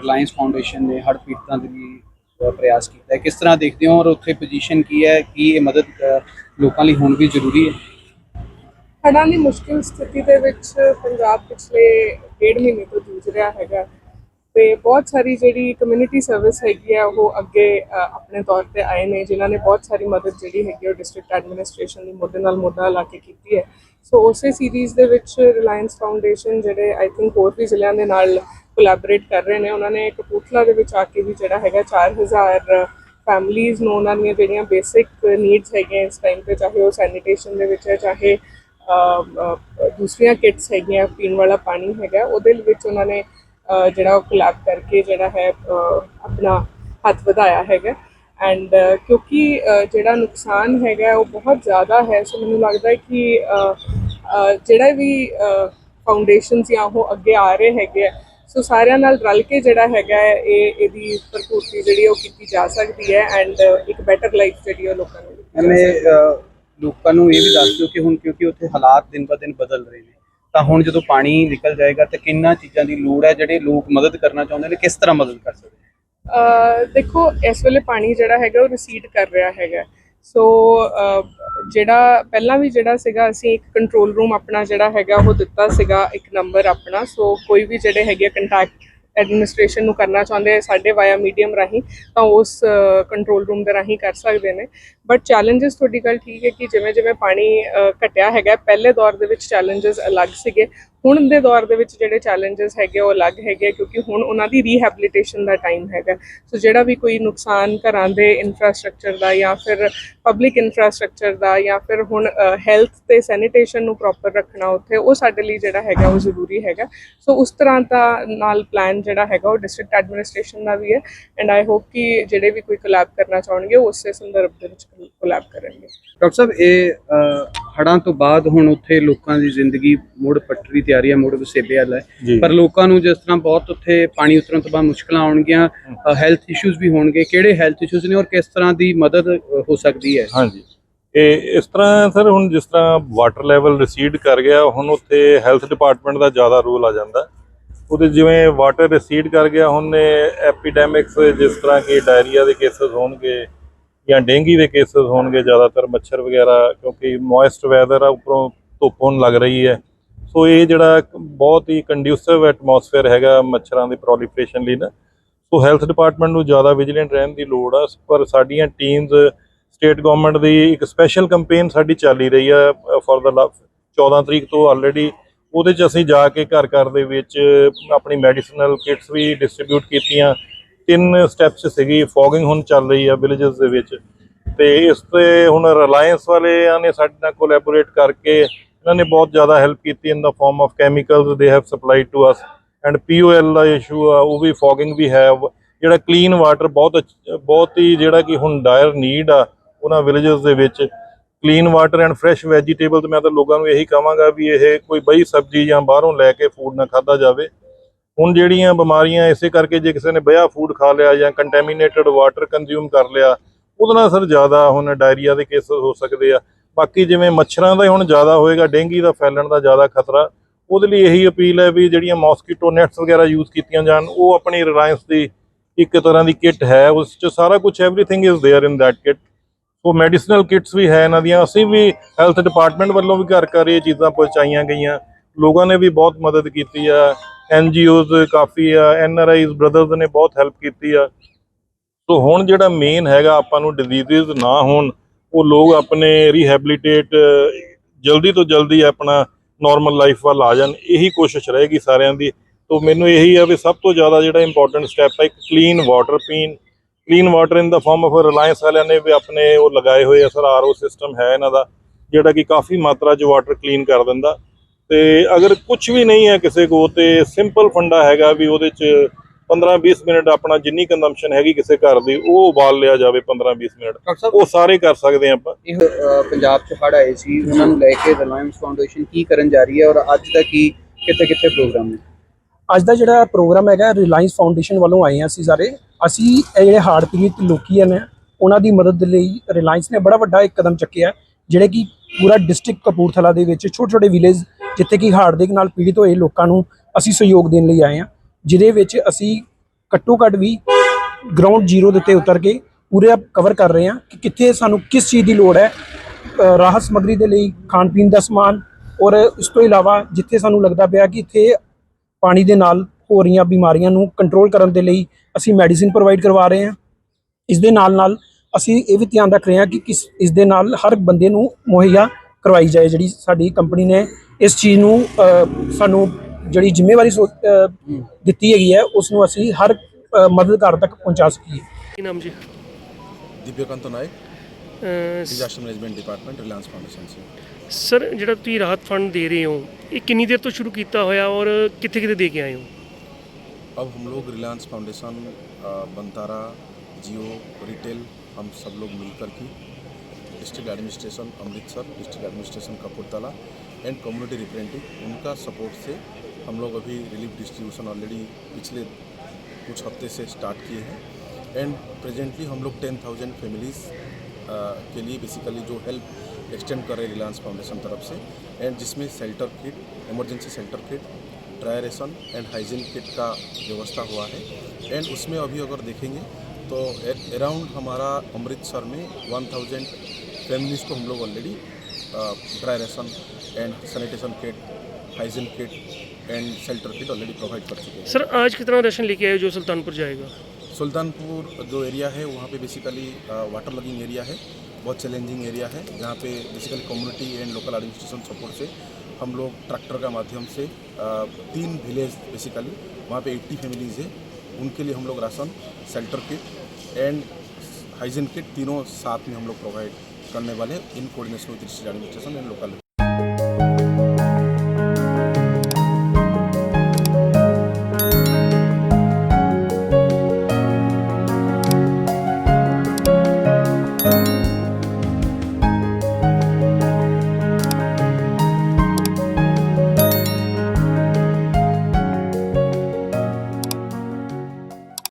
Reliance foundation ਨੇ ਹੜ੍ਹ ਪੀੜਤਾਂ ਲਈ ਪ੍ਰਯਾਸ ਕੀਤਾ ਹੈ। ਕਿਸ ਤਰ੍ਹਾਂ ਦੇਖਦੇ ਹੋ ਔਰ ਉੱਥੇ ਪੋਜੀਸ਼ਨ ਕੀ ਹੈ, ਕੀ ਇਹ ਮਦਦ ਲੋਕਾਂ ਲਈ ਹੁਣ ਵੀ ਜ਼ਰੂਰੀ ਹੈ? ਹੜ੍ਹਾਂ ਦੀ ਮੁਸ਼ਕਿਲ ਸਥਿਤੀ ਦੇ ਵਿੱਚ ਪੰਜਾਬ ਪਿਛਲੇ ਡੇਢ ਮਹੀਨੇ ਤੋਂ ਜੂਝ ਰਿਹਾ ਹੈਗਾ ਤੇ ਬਹੁਤ ਸਾਰੀ ਜਿਹੜੀ ਕਮਿਊਨਿਟੀ ਸਰਵਿਸ ਹੈਗੀ ਆ ਉਹ ਅੱਗੇ ਆਪਣੇ ਤੌਰ ਤੇ ਆਏ ਨੇ, ਜਿਨ੍ਹਾਂ ਨੇ ਬਹੁਤ ਸਾਰੀ ਮਦਦ ਜਿਹੜੀ ਹੈਗੀ ਉਹ ਡਿਸਟ੍ਰਿਕਟ ਐਡਮਿਨਿਸਟ੍ਰੇਸ਼ਨ ਦੀ ਮੋਢੇ ਨਾਲ ਮੋਢਾ ਲਾ ਕੇ ਕੀਤੀ ਹੈ। ਸੋ ਉਸੇ ਸੀਰੀਜ਼ ਦੇ ਵਿੱਚ ਰਿਲਾਇੰਸ ਫਾਊਂਡੇਸ਼ਨ ਜਿਹੜੇ ਆਈ ਥਿੰਕ ਹੋਰ ਵੀ ਜ਼ਿਲ੍ਹਿਆਂ ਦੇ ਨਾਲ ਕੋਲੈਬੋਰੇਟ ਕਰ ਰਹੇ ਨੇ, ਉਹਨਾਂ ਨੇ ਕਪੂਰਥਲਾ ਦੇ ਵਿੱਚ ਆ ਕੇ ਵੀ ਜਿਹੜਾ ਹੈਗਾ 4000 ਫੈਮਲੀਜ਼ ਨੂੰ ਉਹਨਾਂ ਦੀਆਂ ਜਿਹੜੀਆਂ ਬੇਸਿਕ ਨੀਡਸ ਹੈਗੀਆਂ ਇਸ ਟਾਈਮ ਤੇ, ਚਾਹੇ ਉਹ ਸੈਨੀਟੇਸ਼ਨ ਦੇ ਵਿੱਚ ਹੈ, ਚਾਹੇ ਦੂਸਰੀਆਂ ਕਿਟਸ ਹੈਗੀਆਂ, ਪੀਣ ਵਾਲਾ ਪਾਣੀ ਹੈਗਾ, ਉਹਦੇ ਵਿੱਚ ਉਹਨਾਂ ਨੇ ਜਿਹੜਾ ਉਹ ਕੋਲੈਬ ਕਰਕੇ ਜਿਹੜਾ ਹੈ ਆਪਣਾ ਹੱਥ ਵਧਾਇਆ ਹੈਗਾ। ਐਂਡ ਕਿਉਂਕਿ ਜਿਹੜਾ ਨੁਕਸਾਨ ਹੈਗਾ, ਉਹ ਬਹੁਤ ਜ਼ਿਆਦਾ ਹੈ। ਸੋ ਮੈਨੂੰ ਲੱਗਦਾ ਹੈ ਕਿ ਜਿਹੜਾ ਵੀ ਫਾਊਂਡੇਸ਼ਨਸ ਜਾਂ ਉਹ ਅੱਗੇ ਆ ਰਹੇ ਹੈਗੇ ਆ ਸੋ ਸਾਰਿਆਂ ਨਾਲ ਰਲ ਕੇ ਜਿਹੜਾ ਹੈਗਾ ਇਹ ਇਹਦੀ ਭਰਪੂਰਤੀ ਜਿਹੜੀ ਉਹ ਕੀਤੀ ਜਾ ਸਕਦੀ ਹੈ ਐਂਡ ਇੱਕ ਬੈਟਰ ਲਾਈਫ ਜਿਹੜੀ ਉਹ ਲੋਕਾਂ ਨੂੰ ਐਵੇਂ ਲੋਕਾਂ ਨੂੰ ਇਹ ਵੀ ਦੱਸ ਦਿਓ ਕਿ ਹੁਣ ਕਿਉਂਕਿ ਉੱਥੇ ਹਾਲਾਤ ਦਿਨ ਬ ਦਿਨ ਬਦਲ ਰਹੇ ਨੇ ਤਾਂ ਹੁਣ ਜਦੋਂ ਪਾਣੀ ਨਿਕਲ ਜਾਏਗਾ ਤੇ ਕਿੰਨਾ ਚੀਜ਼ਾਂ ਦੀ ਲੋੜ ਹੈ ਜਿਹੜੇ ਲੋਕ ਮਦਦ ਕਰਨਾ ਚਾਹੁੰਦੇ ਨੇ ਕਿਸ ਤਰ੍ਹਾਂ ਮਦਦ ਕਰ ਸਕਦੇ ਦੇਖੋ ਇਸ ਵੇਲੇ ਪਾਣੀ ਜਿਹੜਾ ਹੈਗਾ ਉਹ ਰਿਸੀਡ ਕਰ ਰਿਹਾ ਹੈਗਾ ਸੋ ਜਿਹੜਾ ਪਹਿਲਾਂ ਵੀ ਜਿਹੜਾ ਸੀਗਾ, ਅਸੀਂ ਇੱਕ ਕੰਟਰੋਲ ਰੂਮ ਆਪਣਾ ਜਿਹੜਾ ਹੈਗਾ, ਉਹ ਦਿੱਤਾ ਸੀਗਾ, ਇੱਕ ਨੰਬਰ ਆਪਣਾ। ਸੋ ਕੋਈ ਵੀ ਜਿਹੜੇ ਹੈਗੇ ਕੰਟੈਕਟ ਐਡਮਿਨਿਸਟ੍ਰੇਸ਼ਨ ਨੂੰ ਕਰਨਾ ਚਾਹੁੰਦੇ, ਸਾਡੇ ਵਾਇਆ ਮੀਡੀਅਮ ਰਾਹੀਂ, ਤਾਂ ਉਸ ਕੰਟਰੋਲ ਰੂਮ ਦੇ ਰਾਹੀਂ ਕਰ ਸਕਦੇ ਨੇ। ਬਟ ਚੈਲੰਜਸ ਤੁਹਾਡੀ ਗੱਲ ਠੀਕ ਹੈ ਕਿ ਜਿਵੇਂ ਜਿਵੇਂ ਪਾਣੀ ਘਟਿਆ ਹੈਗਾ, ਪਹਿਲੇ ਦੌਰ ਦੇ ਵਿੱਚ ਚੈਲੰਜਸ ਅਲੱਗ ਸੀਗੇ। ਹੁਣ ਦੇ ਦੌਰ ਦੇ ਵਿੱਚ ਜਿਹੜੇ ਚੈਲੰਜਸ ਹੈਗੇ ਉਹ ਅਲੱਗ ਹੈਗੇ ਕਿਉਂਕਿ ਹੁਣ ਉਹਨਾਂ ਦੀ ਰੀਹੈਬਿਲਿਟੇਸ਼ਨ ਦਾ ਟਾਈਮ ਹੈਗਾ। ਸੋ ਜਿਹੜਾ ਵੀ ਕੋਈ ਨੁਕਸਾਨ ਘਰਾਂ ਦੇ ਇਨਫਰਾਸਟ੍ਰਕਚਰ ਦਾ ਜਾਂ ਫਿਰ ਪਬਲਿਕ ਇਨਫਰਾਸਟ੍ਰਕਚਰ ਦਾ ਜਾਂ ਫਿਰ ਹੁਣ ਹੈਲਥ ਤੇ ਸੈਨੀਟੇਸ਼ਨ ਨੂੰ ਪ੍ਰੋਪਰ ਰੱਖਣਾ ਉੱਥੇ, ਉਹ ਸਾਡੇ ਲਈ ਜਿਹੜਾ ਹੈਗਾ, ਉਹ ਜ਼ਰੂਰੀ ਹੈਗਾ। ਸੋ ਉਸ ਤਰ੍ਹਾਂ ਦਾ ਨਾਲ ਪਲਾਨ ਜਿਹੜਾ ਹੈਗਾ, ਉਹ ਡਿਸਟ੍ਰਿਕਟ ਐਡਮਿਨਿਸਟ੍ਰੇਸ਼ਨ ਦਾ ਵੀ ਹੈ। ਐਂਡ ਆਈ ਹੋਪ ਕਿ ਜਿਹੜੇ ਵੀ ਕੋਈ ਕੋਲੈਬ ਕਰਨਾ ਚਾਹਣਗੇ, ਉਹ ਉਸੇ ਸੰਦਰਭ ਦੇ ਵਿੱਚ ਕੋਲੈਬ ਕਰਨਗੇ। ਡਾਕਟਰ ਸਾਹਿਬ, ਇਹ ਹੜਾਂ ਤੋਂ ਬਾਅਦ ਹੁਣ ਉੱਥੇ ਲੋਕਾਂ ਦੀ ਜ਼ਿੰਦਗੀ ਮੁੜ ਪੱਟਰੀ ਤਿਆਰੀ ਹੈ ਮੁੜ ਵਸੇਬੇ ਵਾਲਾ ਹੈ ਪਰ ਲੋਕਾਂ ਨੂੰ ਜਿਸ ਤਰ੍ਹਾਂ ਬਹੁਤ ਉੱਥੇ ਪਾਣੀ ਉਤਰਨ ਤੋਂ ਬਾਅਦ ਮੁਸ਼ਕਲਾਂ ਆਉਣਗੀਆਂ ਹੈਲਥ ਇਸ਼ੂਜ਼ ਵੀ ਹੋਣਗੇ। ਕਿਹੜੇ ਹੈਲਥ ਇਸ਼ੂਜ਼ ਨੇ ਔਰ ਕਿਸ ਤਰ੍ਹਾਂ ਦੀ ਮਦਦ ਹੋ ਸਕਦੀ ਹੈ? ਹਾਂਜੀ। ਇਹ ਇਸ ਤਰ੍ਹਾਂ ਸਰ ਹੁਣ ਜਿਸ ਤਰ੍ਹਾਂ ਵਾਟਰ ਲੈਵਲ ਰਿਸੀਡ ਕਰ ਗਿਆ ਹੁਣ ਉੱਥੇ ਹੈਲਥ ਡਿਪਾਰਟਮੈਂਟ ਦਾ ਜ਼ਿਆਦਾ ਰੋਲ ਆ ਜਾਂਦਾ। ਉਹਦੇ ਜਿਵੇਂ ਵਾਟਰ ਰਿਸੀਡ ਕਰ ਗਿਆ ਹੁਣ ਐਪੀਡੈਮਿਕਸ ਜਿਸ ਤਰ੍ਹਾਂ ਕਿ ਡਾਇਰੀਆ ਦੇ ਕੇਸਸ ਹੋਣਗੇ ਜਾਂ ਡੇਂਗੀ ਦੇ ਕੇਸਸ ਹੋਣਗੇ ਜ਼ਿਆਦਾਤਰ, ਮੱਛਰ ਵਗੈਰਾ, ਕਿਉਂਕਿ ਮੋਇਸਟ ਵੈਦਰ ਆ, ਉੱਪਰੋਂ ਧੁੱਪ ਹੋਣ ਲੱਗ ਰਹੀ ਹੈ। ਸੋ ਇਹ ਜਿਹੜਾ ਬਹੁਤ ਹੀ ਕੰਡਿਊਸਿਵ ਐਟਮੋਸਫੇਅਰ ਹੈਗਾ ਮੱਛਰਾਂ ਦੇ ਪ੍ਰੋਲੀਫਰੇਸ਼ਨ ਲਈ ਨਾ। ਸੋ ਹੈਲਥ ਡਿਪਾਰਟਮੈਂਟ ਨੂੰ ਜ਼ਿਆਦਾ ਵਿਜੀਲੈਂਟ ਰਹਿਣ ਦੀ ਲੋੜ ਆ। ਪਰ ਸਾਡੀਆਂ ਟੀਮਸ ਸਟੇਟ ਗਵਰਨਮੈਂਟ ਦੀ ਇੱਕ ਸਪੈਸ਼ਲ ਕੈਂਪੇਨ ਸਾਡੀ ਚੱਲ ਰਹੀ ਆ ਫॉर ਦਾ 14 ਤਰੀਕ ਤੋਂ ਆਲਰੇਡੀ ਉਹਦੇ 'ਚ ਅਸੀਂ ਜਾ ਕੇ ਘਰ ਘਰ ਦੇ ਵਿੱਚ ਆਪਣੀ ਮੈਡੀਸਨਲ ਕਿਟਸ ਵੀ ਡਿਸਟ੍ਰੀਬਿਊਟ ਕੀਤੀਆਂ। ਤਿੰਨ ਸਟੈਪਸ ਸੀਗੀ ਫੋਗਿੰਗ ਹੁਣ ਚੱਲ ਰਹੀ ਆ ਵਿਲੇजेस ਦੇ ਵਿੱਚ। ਤੇ ਇਸ ਤੇ ਹੁਣ ਰਿਲਾਇੰਸ ਵਾਲਿਆਂ ਨੇ ਸਾਡੇ ਨਾਲ ਕੋਲੈਬੋਰੇਟ ਕਰਕੇ ਇਹਨਾਂ ਨੇ ਬਹੁਤ ਜ਼ਿਆਦਾ ਹੈਲਪ ਕੀਤੀ in the form of chemicals they have supply to us and POL the issue ਆ, ਉਹ ਵੀ ਫੋਗਿੰਗ ਵੀ ਹੈ। ਜਿਹੜਾ ਕਲੀਨ ਵਾਟਰ ਬਹੁਤ ਬਹੁਤ ਹੀ ਜਿਹੜਾ ਕਿ ਹੁਣ ਡਾਇਰ ਨੀਡ ਆ ਉਹਨਾਂ ਵਿਲੇजेस ਦੇ ਵਿੱਚ। Clean water and fresh vegetable ਤੇ ਮੈਂ ਤਾਂ ਲੋਕਾਂ ਨੂੰ ਇਹੀ ਕਹਾਂਗਾ ਵੀ ਇਹ ਕੋਈ ਬਈ ਸਬਜ਼ੀ ਜਾਂ ਬਾਹਰੋਂ ਲੈ ਕੇ ਫੂਡ ਨਾ ਖਾਦਾ ਜਾਵੇ। ਹੁਣ ਜਿਹੜੀਆਂ ਬਿਮਾਰੀਆਂ ਇਸੇ ਕਰਕੇ ਜੇ ਕਿਸੇ ਨੇ ਬਿਆ ਫੂਡ ਖਾ ਲਿਆ ਜਾਂ ਕੰਟੈਮੀਨੇਟਡ ਵਾਟਰ ਕੰਜ਼ਿਊਮ ਕਰ ਲਿਆ, ਉਹਦੇ ਨਾਲ ਸਰ ਜ਼ਿਆਦਾ ਹੁਣ ਡਾਇਰੀਆ ਦੇ ਕੇਸਸ ਹੋ ਸਕਦੇ ਆ। ਬਾਕੀ ਜਿਵੇਂ ਮੱਛਰਾਂ ਦਾ ਹੀ ਹੁਣ ਜ਼ਿਆਦਾ ਹੋਏਗਾ, ਡੇਂਗੀ ਦਾ ਫੈਲਣ ਦਾ ਜ਼ਿਆਦਾ ਖਤਰਾ, ਉਹਦੇ ਲਈ ਇਹੀ ਅਪੀਲ ਹੈ ਵੀ ਜਿਹੜੀਆਂ ਮੌਸਕੀਟੋ ਨੈਟਸ ਵਗੈਰਾ ਯੂਜ਼ ਕੀਤੀਆਂ ਜਾਣ, ਉਹ ਆਪਣੀ ਰਿਲਾਇੰਸ ਦੀ ਇੱਕ ਤਰ੍ਹਾਂ ਦੀ ਕਿੱਟ ਹੈ, ਉਸ 'ਚ ਸਾਰਾ ਕੁਝ everything is there in that kit so medicinal kits ਵੀ ਹੈ ਇਹਨਾਂ ਦੀਆਂ, ਅਸੀਂ ਵੀ ਹੈਲਥ ਡਿਪਾਰਟਮੈਂਟ ਵੱਲੋਂ ਵੀ ਘਰ ਘਰ ਇਹ ਚੀਜ਼ਾਂ ਪਹੁੰਚਾਈਆਂ ਗਈਆਂ। ਲੋਕਾਂ ਨੇ ਵੀ ਬਹੁਤ ਮਦਦ ਕੀਤੀ ਆ। ਐਨਜੀਓਜ਼ ਕਾਫੀ ਆ ਐੱਨ ਆਰ ਆਈਜ਼ ਬ੍ਰਦਰਸ ਨੇ ਬਹੁਤ ਹੈਲਪ ਕੀਤੀ ਆ। ਸੋ ਹੁਣ ਜਿਹੜਾ ਮੇਨ ਹੈਗਾ ਆਪਾਂ ਨੂੰ ਡਿਜ਼ੀਜ਼ਸ ਨਾ ਹੋਣ, ਉਹ ਲੋਕ ਆਪਣੇ ਰੀਹੈਬਿਲਿਟੇਟ ਜਲਦੀ ਤੋਂ ਜਲਦੀ ਆਪਣਾ ਨਾਰਮਲ ਲਾਈਫ ਵੱਲ ਆ ਜਾਣ। ਇਹੀ ਕੋਸ਼ਿਸ਼ ਰਹੇਗੀ ਸਾਰਿਆਂ ਦੀ। ਤੋਂ ਮੈਨੂੰ ਇਹੀ ਆ ਵੀ ਸਭ ਤੋਂ ਜ਼ਿਆਦਾ ਜਿਹੜਾ ਇੰਪੋਰਟੈਂਟ ਸਟੈਪ ਹੈ ਇੱਕ ਕਲੀਨ ਵਾਟਰ ਪੀਣ। Clean water in the form of Reliance ਵਾਲਿਆਂ ਨੇ ਵੀ ਆਪਣੇ ਉਹ ਲਗਾਏ ਹੋਏ ਆ, ਸਰ ਆਰਓ ਸਿਸਟਮ ਹੈ ਇਹਨਾਂ ਦਾ, ਜਿਹੜਾ ਕਿ ਕਾਫੀ ਮਾਤਰਾ 'ਚ ਵਾਟਰ ਕਲੀਨ ਕਰ ਦਿੰਦਾ। ਤੇ ਅਗਰ ਕੁਝ ਵੀ ਨਹੀਂ ਹੈ ਕਿਸੇ ਕੋ ਤੇ ਸਿੰਪਲ ਫੰਡਾ ਹੈਗਾ ਵੀ ਉਹਦੇ 'ਚ 15-20 ਮਿੰਟ ਆਪਣਾ ਜਿੰਨੀ ਕੰਜ਼ੰਪਸ਼ਨ ਹੈਗੀ ਕਿਸੇ ਘਰ ਦੀ ਉਹ ਉਬਾਲ ਲਿਆ ਜਾਵੇ 15-20 ਮਿੰਟ। ਉਹ ਸਾਰੇ ਕਰ ਸਕਦੇ ਹਾਂ ਆਪਾਂ। ਇਹ ਪੰਜਾਬ ਚ ਹੜ੍ਹ ਆਏ ਸੀ ਉਹਨਾਂ ਨੂੰ ਲੈ ਕੇ ਰਿਲਾਇੰਸ ਫਾਊਂਡੇਸ਼ਨ ਕੀ ਕਰਨ ਜਾ ਰਹੀ ਹੈ ਔਰ ਅੱਜ ਦਾ ਕੀ ਕਿੱਥੇ ਕਿੱਥੇ ਪ੍ਰੋਗਰਾਮ ਨੇ? ਅੱਜ ਦਾ ਜਿਹੜਾ ਪ੍ਰੋਗਰਾਮ ਹੈਗਾ ਰਿਲਾਇੰਸ ਫਾਊਂਡੇਸ਼ਨ ਵੱਲੋਂ ਆਏ ਹਾਂ ਅਸੀਂ ਸਾਰੇ। ਅਸੀਂ ਇਹ ਜਿਹੜੇ ਹਾਰਡ ਪੀੜਤ ਲੋਕੀ ਹਨ ਉਹਨਾਂ ਦੀ ਮਦਦ ਲਈ ਰਿਲਾਇੰਸ ਨੇ ਬੜਾ ਵੱਡਾ ਇੱਕ ਕਦਮ ਚੱਕਿਆ ਜਿਹੜੇ ਕਿ ਪੂਰਾ ਡਿਸਟ੍ਰਿਕਟ ਕਪੂਰਥਲਾ ਦੇ ਵਿੱਚ ਛੋਟੇ ਛੋਟੇ ਵਿਲੇਜ ਜਿੱਥੇ ਕਿ ਹਾਰਡ ਦੇ ਨਾਲ ਪੀੜਿਤ ਹੋਏ ਲੋਕਾਂ ਨੂੰ ਅਸੀਂ ਸਹਿਯੋਗ ਦੇਣ ਲਈ ਆਏ ਹਾਂ, ਜਿਹਦੇ ਵਿੱਚ ਅਸੀਂ ਘੱਟੋ ਘੱਟ ਵੀ ਗਰਾਊਂਡ ਜ਼ੀਰੋ ਦੇ ਉੱਤੇ ਉਤਰ ਕੇ ਪੂਰੇ ਕਵਰ ਕਰ ਰਹੇ ਹਾਂ ਕਿ ਕਿੱਥੇ ਸਾਨੂੰ ਕਿਸ ਚੀਜ਼ ਦੀ ਲੋੜ ਹੈ ਰਾਹਤ ਸਮੱਗਰੀ ਦੇ ਲਈ, ਖਾਣ ਪੀਣ ਦਾ ਸਮਾਨ ਔਰ ਇਸ ਤੋਂ ਇਲਾਵਾ ਜਿੱਥੇ ਸਾਨੂੰ ਲੱਗਦਾ ਪਿਆ ਕਿ ਇੱਥੇ ਪਾਣੀ ਦੇ ਨਾਲ ਹੋ ਰਹੀਆਂ ਬਿਮਾਰੀਆਂ ਨੂੰ ਕੰਟਰੋਲ ਕਰਨ ਦੇ ਲਈ ਅਸੀਂ ਮੈਡੀਸਿਨ ਪ੍ਰੋਵਾਈਡ ਕਰਵਾ ਰਹੇ ਹਾਂ। ਇਸ ਦੇ ਨਾਲ ਨਾਲ ਅਸੀਂ ਇਹ ਵੀ ਧਿਆਨ ਰੱਖ ਰਹੇ ਹਾਂ ਕਿ ਕਿਸ, ਇਸ ਦੇ ਨਾਲ ਹਰ ਬੰਦੇ ਨੂੰ ਮੁਹੱਈਆ ਕਰਵਾਈ ਜਾਏ, ਜਿਹੜੀ ਸਾਡੀ ਕੰਪਨੀ ਨੇ ਇਸ ਚੀਜ਼ ਨੂੰ ਅ, ਸਾਨੂੰ ਜਿਹੜੀ ਜ਼ਿੰਮੇਵਾਰੀ ਸੋ- ਅ, ਦਿੱਤੀ ਹੈਗੀ ਹੈ ਉਸ ਨੂੰ ਅਸੀਂ ਹਰ ਅ, ਮਦਦਗਾਰ ਤੱਕ ਪਹੁੰਚਾ ਸਕੀਏ ਕੀ ਨਾਮ ਜੀ दिव्यकांत नायक ਅਹ disaster management department Reliance Foundation से ਸਰ ਜਿਹੜਾ ਤੁਸੀਂ ਰਾਹਤ ਫੰਡ ਦੇ ਰਹੇ ਹੋ ਇਹ ਕਿੰਨੀ ਦੇਰ ਤੋਂ ਸ਼ੁਰੂ ਕੀਤਾ ਹੋਇਆ ਔਰ ਕਿੱਥੇ ਕਿੱਥੇ ਦੇ ਕੇ ਆਏ ਹੋ अब हम लोग रिलायंस फाउंडेशन अ, बनतारा जियो रिटेल हम सब लोग मिलकर की district administration Amritsar district administration Kapurthala and community representative उनका सपोर्ट से हम लोग अभी रिलीफ डिस्ट्रीब्यूशन ऑलरेडी पिछले कुछ हफ़्ते से स्टार्ट किए हैं। एंड प्रेजेंटली हम लोग टेन थाउज़ेंड फैमिलीज़ के लिए बेसिकली जो हेल्प एक्सटेंड कर रहे हैं रिलायंस फाउंडेशन तरफ़ से एंड जिसमें shelter kit emergency shelter kit dry ration and hygiene kit का व्यवस्था हुआ है। एंड उसमें अभी अगर देखेंगे तो अराउंड हमारा अमृतसर में 1000 फैमिलीज़ को हम लोग already dry ration and sanitation kit hygiene kit and shelter kit already provide कर चुके हैं। सर आज कितना राशन लेके आए जो सुल्तानपुर जाएगा? सुल्तानपुर जो एरिया है वहाँ पे बेसिकली वाटर लॉगिंग एरिया है बहुत चैलेंजिंग एरिया है। जहाँ पे basically community and local administration support से हम लोग ट्रैक्टर का माध्यम से तीन विलेज बेसिकली वहाँ पे 80 फैमिलीज़ है। उनके लिए हम लोग ration shelter kit and hygiene kit तीनों साथ में हम लोग प्रोवाइड करने वाले हैं in coordination with district administration and local